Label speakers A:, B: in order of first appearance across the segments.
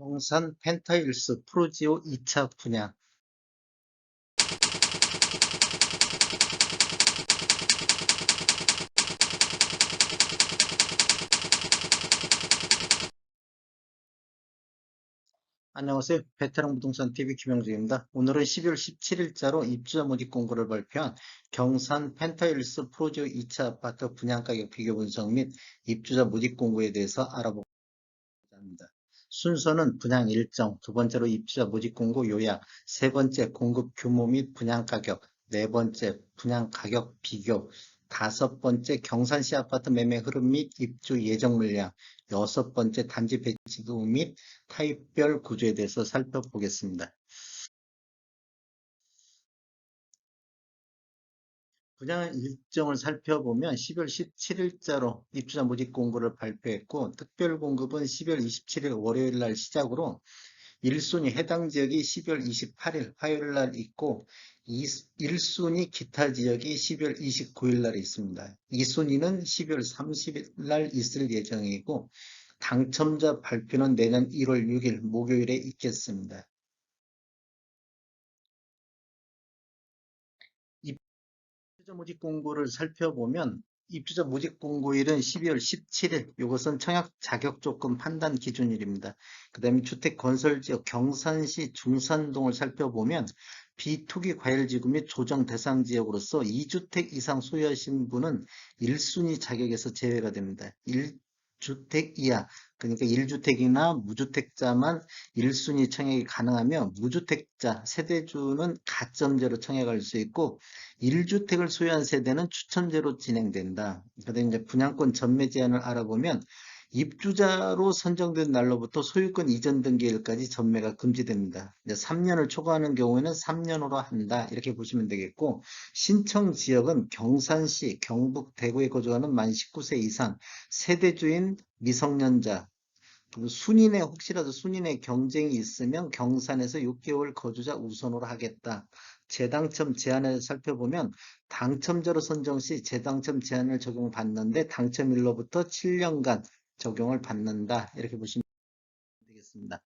A: 용산 펜타일스 프로지오 2차 분양 안녕하세요. 베테랑 부동산 TV 김영주입니다. 오늘은 12월 17일자로 입주자 모집 공고를 발표한 경산 펜타일스 프로지오 2차 아파트 분양가격 비교 분석 및 입주자 모집 공고에 대해서 알아보고자 합니다. 순서는 분양 일정, 두 번째로 입주자 모집 공고 요약, 세 번째 공급 규모 및 분양 가격, 네 번째 분양 가격 비교, 다섯 번째 경산시 아파트 매매 흐름 및 입주 예정 물량, 여섯 번째 단지 배치구 및 타입별 구조에 대해서 살펴보겠습니다. 분양 일정을 살펴보면 10월 17일자로 입주자 모집 공고를 발표했고 특별 공급은 10월 27일 월요일 날 시작으로 1순위 해당 지역이 10월 28일 화요일 날 있고 1순위 기타 지역이 10월 29일 날 있습니다. 2순위는 10월 30일 날 있을 예정이고 당첨자 발표는 내년 1월 6일 목요일에 있겠습니다. 입주자 모집 공고를 살펴보면 입주자 모집 공고일은 12월 17일 이것은 청약 자격 조건 판단 기준일입니다. 그 다음에 주택 건설 지역 경산시 중산동을 살펴보면 비투기 과열지구 및 조정 대상 지역으로서 2주택 이상 소유하신 분은 1순위 자격에서 제외가 됩니다. 1 주택 이하 그러니까 1주택이나 무주택자만 1순위 청약이 가능하며 무주택자 세대주는 가점제로 청약할 수 있고 1주택을 소유한 세대는 추천제로 진행된다. 그다음에 이제 분양권 전매 제한을 알아보면 입주자로 선정된 날로부터 소유권 이전 등기일까지 전매가 금지됩니다. 이제 3년을 초과하는 경우에는 3년으로 한다. 이렇게 보시면 되겠고 신청 지역은 경산시, 경북, 대구에 거주하는 만 19세 이상 세대주인 미성년자 순인의 혹시라도 순인의 경쟁이 있으면 경산에서 6개월 거주자 우선으로 하겠다. 재당첨 제한을 살펴보면 당첨자로 선정 시 재당첨 제한을 적용받는데 당첨일로부터 7년간 적용을 받는다. 이렇게 보시면 되겠습니다.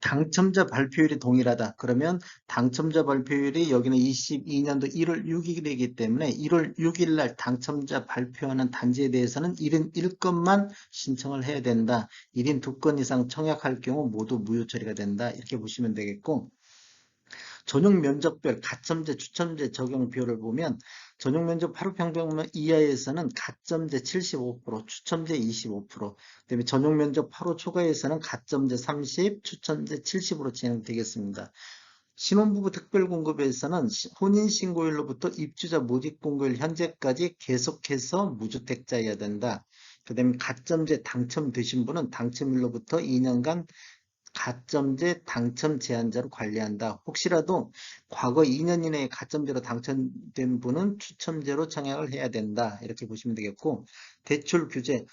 A: 당첨자 발표율이 동일하다. 그러면 당첨자 발표율이 여기는 22년도 1월 6일이기 때문에 1월 6일 날 당첨자 발표하는 단지에 대해서는 1인 1건만 신청을 해야 된다. 1인 2건 이상 청약할 경우 모두 무효 처리가 된다. 이렇게 보시면 되겠고 전용 면적별 가점제, 추첨제 적용 비율을 보면 전용 면적 8호 평방면 이하에서는 가점제 75%, 추첨제 25%, 그다음에 전용 면적 8호 초과에서는 가점제 30, 추첨제 70으로 진행되겠습니다. 신혼부부 특별공급에서는 혼인신고일로부터 입주자 모집공고일 현재까지 계속해서 무주택자여야 된다. 그 다음에 가점제 당첨되신 분은 당첨일로부터 2년간 가점제 당첨 제한자로 관리한다. 혹시라도 과거 2년 이내에 가점제로 당첨된 분은 추첨제로 청약을 해야 된다. 이렇게 보시면 되겠고 대출 규제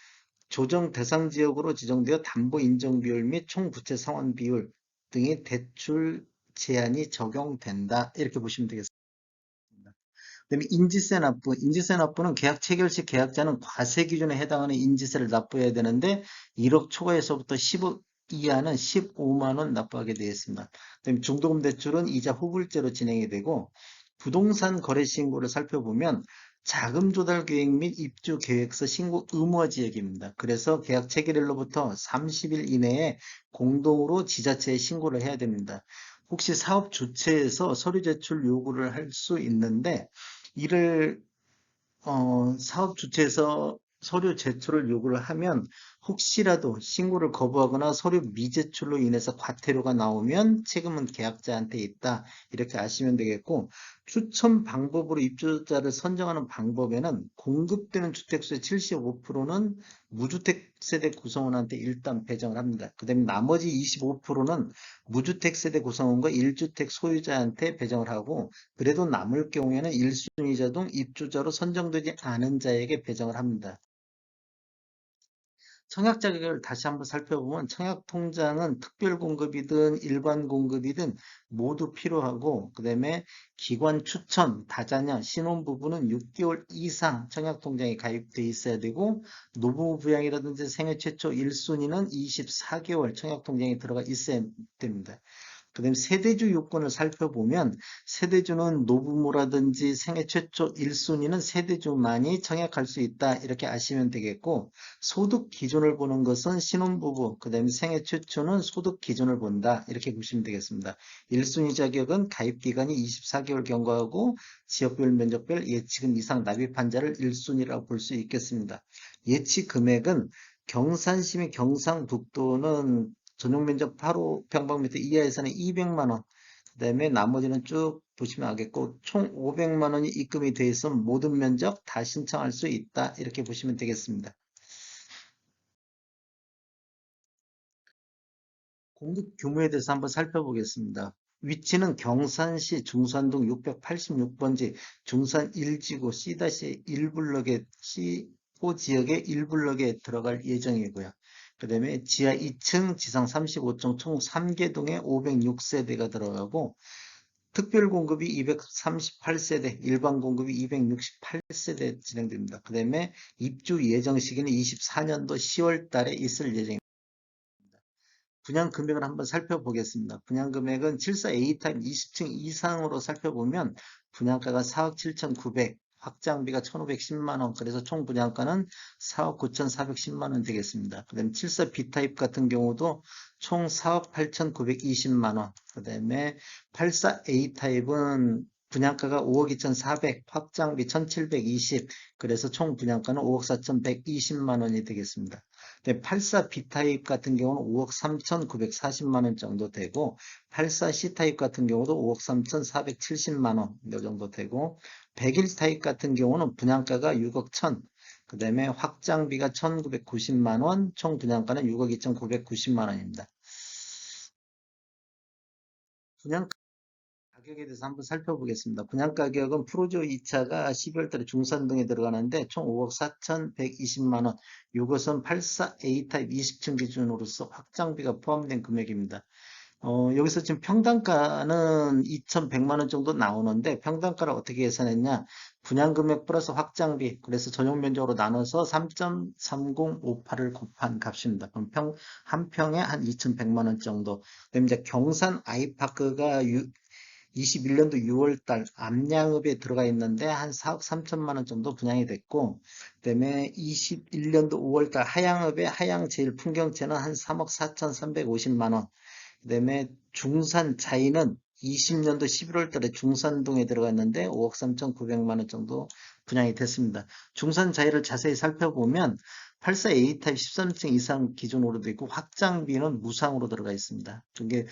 A: 조정 대상 지역으로 지정되어 담보 인정 비율 및 총 부채 상환 비율 등의 대출 제한이 적용된다. 이렇게 보시면 되겠습니다. 그다음에 인지세 납부, 인지세 납부는 계약 체결 시 계약자는 과세 기준에 해당하는 인지세를 납부해야 되는데 1억 초과에서부터 10억 이하는 15만 원 납부하게 되어 있습니다. 중도금 대출은 이자 후불제로 진행이 되고 부동산 거래 신고를 살펴보면 자금 조달 계획 및 입주 계획서 신고 의무화 지역입니다. 그래서 계약 체결일로부터 30일 이내에 공동으로 지자체에 신고를 해야 됩니다. 혹시 사업 주체에서 서류 제출 요구를 할 수 있는데 이를 어, 사업 주체에서 서류 제출을 요구를 하면 혹시라도 신고를 거부하거나 서류 미제출로 인해서 과태료가 나오면 책임은 계약자한테 있다. 이렇게 아시면 되겠고 추천 방법으로 입주자를 선정하는 방법에는 공급되는 주택수의 75%는 무주택 세대 구성원한테 일단 배정을 합니다. 그 다음에 나머지 25%는 무주택 세대 구성원과 1주택 소유자한테 배정을 하고 그래도 남을 경우에는 1순위자 등 입주자로 선정되지 않은 자에게 배정을 합니다. 청약 자격을 다시 한번 살펴보면 청약 통장은 특별 공급이든 일반 공급이든 모두 필요하고 그 다음에 기관 추천, 다자녀, 신혼 부부는 6개월 이상 청약 통장에 가입돼 있어야 되고 노부부 부양이라든지 생애 최초 1순위는 24개월 청약 통장에 들어가 있어야 됩니다. 그 다음에 세대주 요건을 살펴보면 세대주는 노부모라든지 생애 최초 1순위는 세대주만이 청약할 수 있다 이렇게 아시면 되겠고 소득 기준을 보는 것은 신혼부부 그 다음에 생애 최초는 소득 기준을 본다 이렇게 보시면 되겠습니다. 1순위 자격은 가입 기간이 24개월 경과하고 지역별 면적별 예치금 이상 납입한 자를 1순위라고 볼 수 있겠습니다. 예치 금액은 경산시 및 경상북도는 전용 면적 8호 평방미터 이하에서는 200만 원. 그 다음에 나머지는 쭉 보시면 알겠고 총 500만 원이 입금이 돼 있으면 모든 면적 다 신청할 수 있다. 이렇게 보시면 되겠습니다. 공급 규모에 대해서 한번 살펴보겠습니다. 위치는 경산시 중산동 686번지 중산 1지구 C-1블럭의 C5 지역의 1블럭에 들어갈 예정이고요. 그 다음에 지하 2층, 지상 35층 총 3개 동에 506세대가 들어가고 특별 공급이 238세대, 일반 공급이 268세대 진행됩니다. 그 다음에 입주 예정 시기는 24년도 10월 달에 있을 예정입니다. 분양 금액을 한번 살펴보겠습니다. 분양 금액은 74A 타입 20층 이상으로 살펴보면 분양가가 4억 7,900, 확장비가 1,510만원, 그래서 총 분양가는 4억 9,410만원 되겠습니다. 그 다음에 74 B타입 같은 경우도 총 4억 8,920만원, 그 다음에 84 A타입은 분양가가 5억 2,400, 확장비 1,720, 그래서 총 분양가는 5억 4,120만 원이 되겠습니다. 84 B타입 같은 경우는 5억 3,940만 원 정도 되고 84 C타입 같은 경우도 5억 3,470만 원 정도 되고 101 타입 같은 경우는 분양가가 6억 1,000, 그 다음에 확장비가 1,990만 원, 총 분양가는 6억 2,990만 원입니다. 분양 가격에 대해서 한번 살펴보겠습니다. 분양 가격은 프로조 2차가 12월 달에 중산동에 들어가는데 총 5억 4,120만 원. 이것은 84A 타입 20층 기준으로서 확장비가 포함된 금액입니다. 어, 여기서 지금 평당가는 2,100만 원 정도 나오는데 평당가를 어떻게 계산했냐? 분양금액 플러스 확장비 그래서 전용 면적으로 나눠서 3.3058을 곱한 값입니다. 그럼 평, 한 평에 한 2,100만 원 정도. 그다음에 이제 경산 아이파크가 21년도 6월달 암양읍에 들어가 있는데 한 4억 3천만 원 정도 분양이 됐고 그다음에 21년도 5월달 하양읍의 하양 제일 풍경채는 한 3억 4천 350만 원 그 다음에 중산 자이는 20년도 11월 달에 중산동에 들어갔는데 5억 3,900만 원 정도 분양이 됐습니다. 중산 자이를 자세히 살펴보면 84A 타입 13층 이상 기준으로 되어 있고 확장비는 무상으로 들어가 있습니다. 이게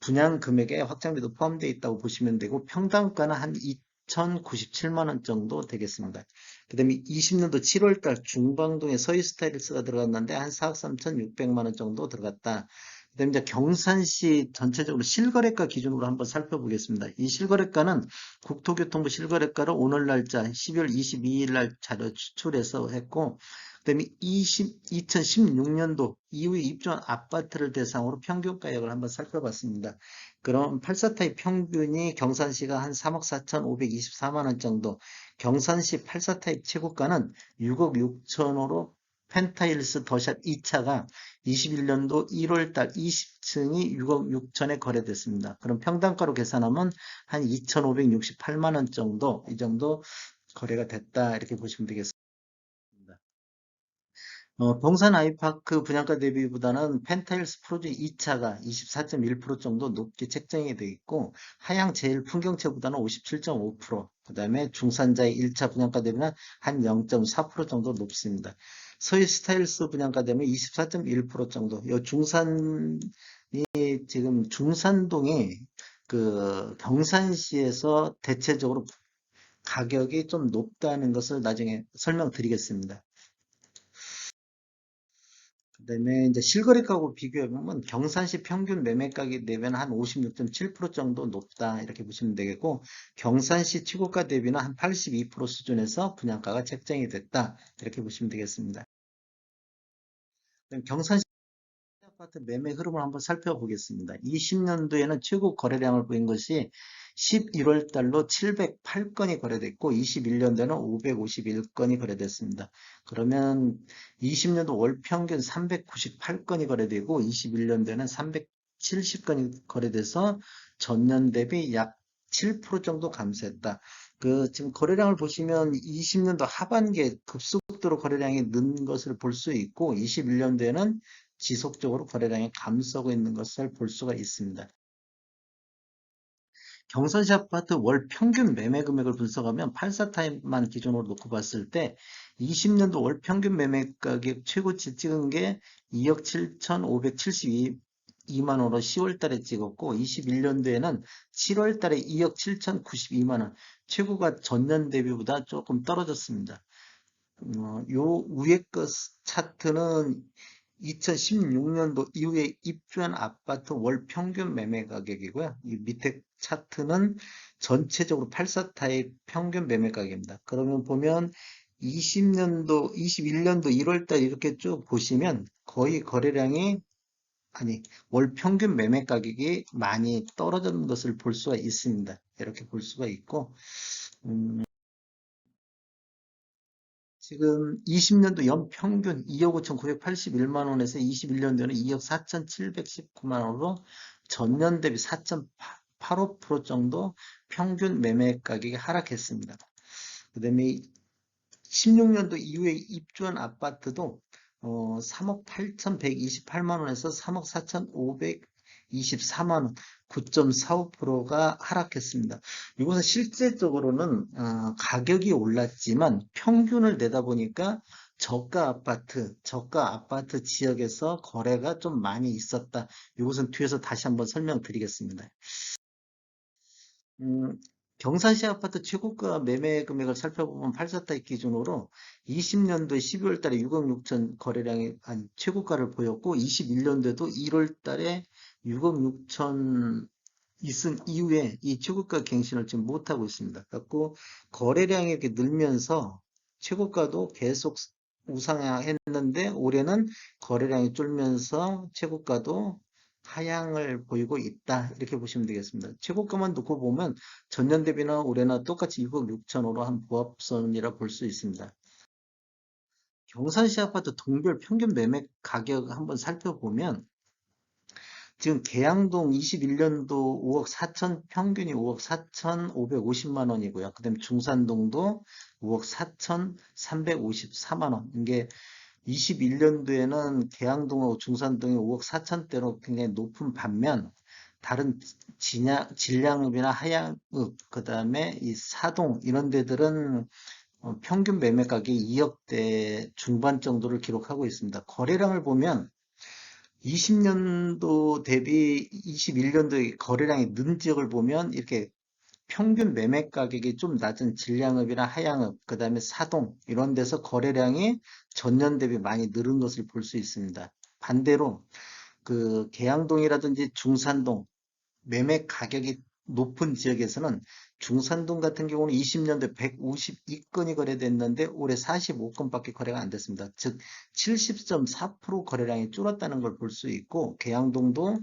A: 분양 금액에 확장비도 포함되어 있다고 보시면 되고 평당가는 한 2,097만 원 정도 되겠습니다. 그 다음에 20년도 7월 달 중방동에 서희 스타일스가 들어갔는데 한 4억 3,600만 원 정도 들어갔다. 그 다음에 이제 경산시 전체적으로 실거래가 기준으로 한번 살펴보겠습니다. 이 실거래가는 국토교통부 실거래가를 오늘 날짜 12월 22일 날 자료 추출해서 했고 그다음에 20, 2016년도 이후에 입주한 아파트를 대상으로 평균 가격을 한번 살펴봤습니다. 그럼 84타입 평균이 경산시가 한 3억 4,524만 원 정도, 경산시 84타입 최고가는 6억 6천으로 펜타일스 더샷 2차가 21년도 1월달 20층이 6억 6천에 거래됐습니다. 그럼 평당가로 계산하면 한 2,568만 원 정도, 이 정도 거래가 됐다 이렇게 보시면 되겠습니다. 어, 동산 아이파크 분양가 대비보다는 펜타일스 프로젝 2차가 24.1% 정도 높게 책정이 되어 있고 하양 제일 풍경채보다는 57.5%, 그 다음에 중산자의 1차 분양가 대비는 한 0.4% 정도 높습니다. 서희 스타일스 분양가 대비 24.1% 정도. 이 중산이 지금 중산동에 그 경산시에서 대체적으로 가격이 좀 높다는 것을 나중에 설명드리겠습니다. 그다음에 이제 실거래가하고 비교해 보면 경산시 평균 매매 가격 대비는 한 56.7% 정도 높다 이렇게 보시면 되겠고 경산시 최고가 대비는 한 82% 수준에서 분양가가 책정이 됐다 이렇게 보시면 되겠습니다. 경산시 아파트 매매 흐름을 한번 살펴보겠습니다. 20년도에는 최고 거래량을 보인 것이 11월 달로 708건이 거래됐고 21년도에는 551건이 거래됐습니다. 그러면 20년도 월 평균 398건이 거래되고 21년도에는 370건이 거래돼서 전년 대비 약 7% 정도 감소했다. 그 지금 거래량을 보시면 20년도 하반기에 급속도로 거래량이 는 것을 볼 수 있고 21년도에는 지속적으로 거래량이 감소하고 있는 것을 볼 수가 있습니다. 경선시 아파트 월 평균 매매 금액을 분석하면 84타입만 기준으로 놓고 봤을 때 20년도 월 평균 매매 가격 최고치 찍은 게 2억 7,572만 원으로 10월 달에 찍었고 21년도에는 7월 달에 2억 7,092만 원 최고가 전년 대비보다 조금 떨어졌습니다. 어, 요 위에 것 차트는 2016년도 이후에 입주한 아파트 월 평균 매매 가격이고요. 이 밑에 차트는 전체적으로 84타입 평균 매매 가격입니다. 그러면 보면 20년도, 21년도 1월달 이렇게 쭉 보시면 거의 거래량이 아니 월 평균 매매 가격이 많이 떨어지는 것을 볼 수가 있습니다. 이렇게 볼 수가 있고 음, 지금 20년도 연평균 2억 5,981만 원에서 21년도에는 2억 4,719만 원으로 전년 대비 4.85% 정도 평균 매매 가격이 하락했습니다. 그 다음에 16년도 이후에 입주한 아파트도 어, 3억 8,128만 원에서 3억 4,524만 원, 9.45%가 하락했습니다. 이것은 실제적으로는 어, 가격이 올랐지만 평균을 내다 보니까 저가 아파트, 저가 아파트 지역에서 거래가 좀 많이 있었다. 이것은 뒤에서 다시 한번 설명드리겠습니다. 음, 경산시 아파트 최고가 매매 금액을 살펴보면 84타입 기준으로 20년도에 12월 달에 6억 6천 거래량이 한 최고가를 보였고 21년도에도 1월 달에 6억 6천 있은 이후에 이 최고가 갱신을 지금 못하고 있습니다. 그래고 거래량이 이렇게 늘면서 최고가도 계속 우상향했는데 올해는 거래량이 줄면서 최고가도 하향을 보이고 있다 이렇게 보시면 되겠습니다. 최고가만 놓고 보면 전년 대비나 올해나 똑같이 6억 6천으로 한 부합선이라 볼 수 있습니다. 경산시 아파트 동별 평균 매매 가격 한번 살펴보면 지금 계양동 21년도 5억 4천 평균이 5억 4천 550만 원이고요. 그 다음에 중산동도 5억 4천 354만 원. 이게 21년도에는 계양동하고 중산동이 5억 4천대로 굉장히 높은 반면 다른 진양, 질량읍이나 하양읍, 그 다음에 이 사동 이런 데들은 어, 평균 매매 가격이 2억대 중반 정도를 기록하고 있습니다. 거래량을 보면 20년도 대비 21년도의 거래량이 는 지역을 보면 이렇게 평균 매매 가격이 좀 낮은 질량읍이나 하양읍, 그 다음에 사동 이런 데서 거래량이 전년 대비 많이 늘은 것을 볼 수 있습니다. 반대로 그 계양동이라든지 중산동 매매 가격이 높은 지역에서는 중산동 같은 경우는 20년도에 152건이 거래됐는데 올해 45건밖에 거래가 안 됐습니다. 즉 70.4% 거래량이 줄었다는 걸 볼 수 있고 계양동도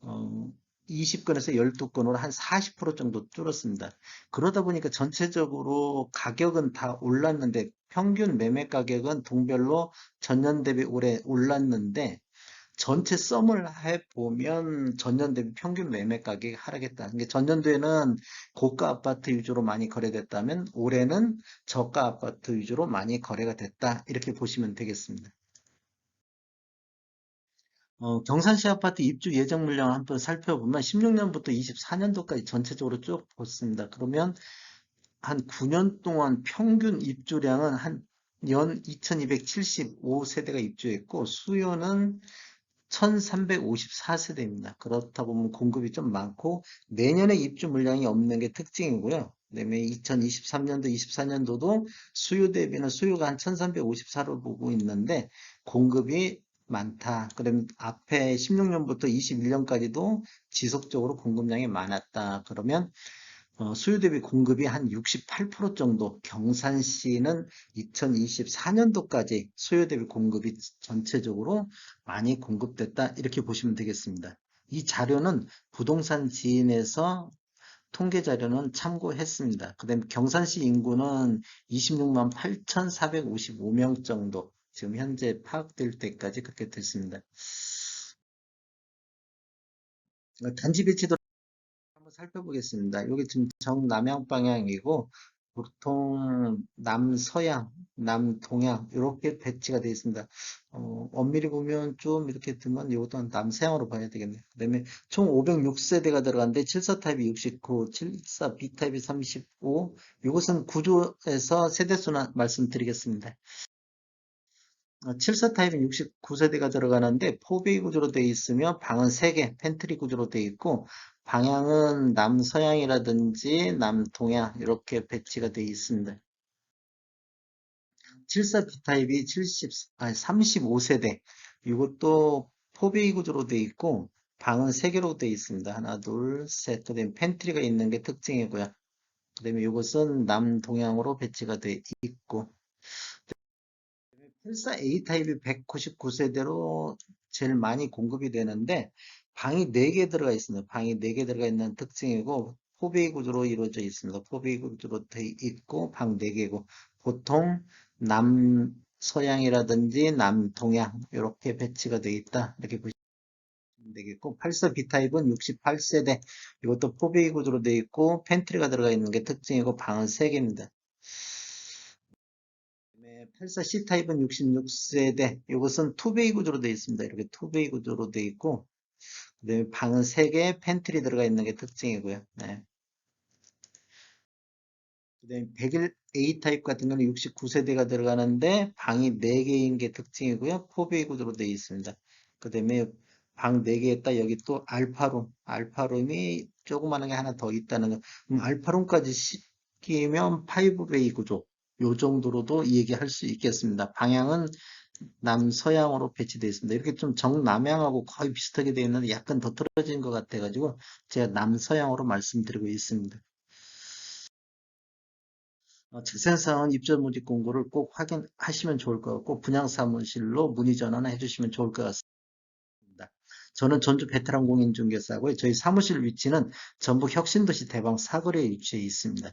A: 어, 20건에서 12건으로 한 40% 정도 줄었습니다. 그러다 보니까 전체적으로 가격은 다 올랐는데 평균 매매 가격은 동별로 전년 대비 올해 올랐는데 전체 썸을 해보면 전년 대비 평균 매매 가격이 하락했다. 그러니까 전년도에는 고가 아파트 위주로 많이 거래됐다면 올해는 저가 아파트 위주로 많이 거래가 됐다. 이렇게 보시면 되겠습니다. 어, 경산시 아파트 입주 예정 물량을 한번 살펴보면 16년부터 24년도까지 전체적으로 쭉 봤습니다. 그러면 한 9년 동안 평균 입주량은 한 연 2275세대가 입주했고 수요는 1354세대입니다. 그렇다 보면 공급이 좀 많고 내년에 입주 물량이 없는 게 특징이고요. 그다음에 2023년도, 24년도도 수요 대비는 수요가 한 1354로 보고 있는데 공급이 많다. 그럼 앞에 16년부터 21년까지도 지속적으로 공급량이 많았다. 그러면 어, 수요 대비 공급이 한 68% 정도, 경산시는 2024년도까지 수요 대비 공급이 전체적으로 많이 공급됐다. 이렇게 보시면 되겠습니다. 이 자료는 부동산 지인에서 통계 자료는 참고했습니다. 그 다음에 경산시 인구는 26만 8,455명 정도, 지금 현재 파악될 때까지 그렇게 됐습니다. 어, 단지 배치도 한번 살펴보겠습니다. 여기 지금 정남향 방향이고 보통 남서양, 남동양 이렇게 배치가 되어 있습니다. 어, 엄밀히 보면 좀 이렇게 두면 이것도 남서양으로 봐야 되겠네요. 그 다음에 총 506세대가 들어갔는데 74 타입이 69, 74 B 타입이 35 이것은 구조에서 세대수는 말씀드리겠습니다. 74 타입은 69세대가 들어가는데 포베이 구조로 되어 있으며 방은 3개, 팬트리 구조로 되어 있고 방향은 남서양이라든지 남동양 이렇게 배치가 되어 있습니다. 74 B타입이 70, 아니 35세대 이것도 포베이 구조로 되어 있고 방은 3개로 되어 있습니다. 하나, 둘, 셋. 그 다음에 팬트리가 있는 게 특징이고요. 그 다음에 이것은 남동양으로 배치가 되어 있고 84A 타입이 199세대로 제일 많이 공급이 되는데 방이 4개 들어가 있습니다. 방이 4개 들어가 있는 특징이고 포베이 구조로 이루어져 있습니다. 포베이 구조로 되어 있고 방 4개고 보통 남 서양이라든지 남동양 이렇게 배치가 되어 있다. 이렇게 보시면 되겠고 84 B타입은 68세대 이것도 포베이 구조로 되어 있고 팬트리가 들어가 있는 게 특징이고 방은 3개입니다. 84 C타입은 66세대. 이것은 투베이 구조로 되어 있습니다. 이렇게 투베이 구조로 되어 있고, 그 다음에 방은 3개, 팬트리 들어가 있는 게 특징이고요. 네. 그 다음에 101 A타입 같은 경우는 69세대가 들어가는데, 방이 4개인 게 특징이고요. 포베이 구조로 되어 있습니다. 그 다음에 방 4개에다 여기 또 알파룸, 알파룸이 조그마한 게 하나 더 있다는 거. 알파룸까지 시키면 5베이 구조. 요 정도로도 얘기 할 수 있겠습니다. 방향은 남서양으로 배치되어 있습니다. 이렇게 좀 정남향하고 거의 비슷하게 되어 있는데 약간 더 틀어진 것 같아가지고 제가 남서양으로 말씀드리고 있습니다. 어, 재생사원 입점 모집 공고를 꼭 확인하시면 좋을 것 같고 분양사무실로 문의 전화나 해주시면 좋을 것 같습니다. 저는 전주 베테랑 공인중개사고요. 저희 사무실 위치는 전북 혁신도시 대방 사거리에 위치해 있습니다.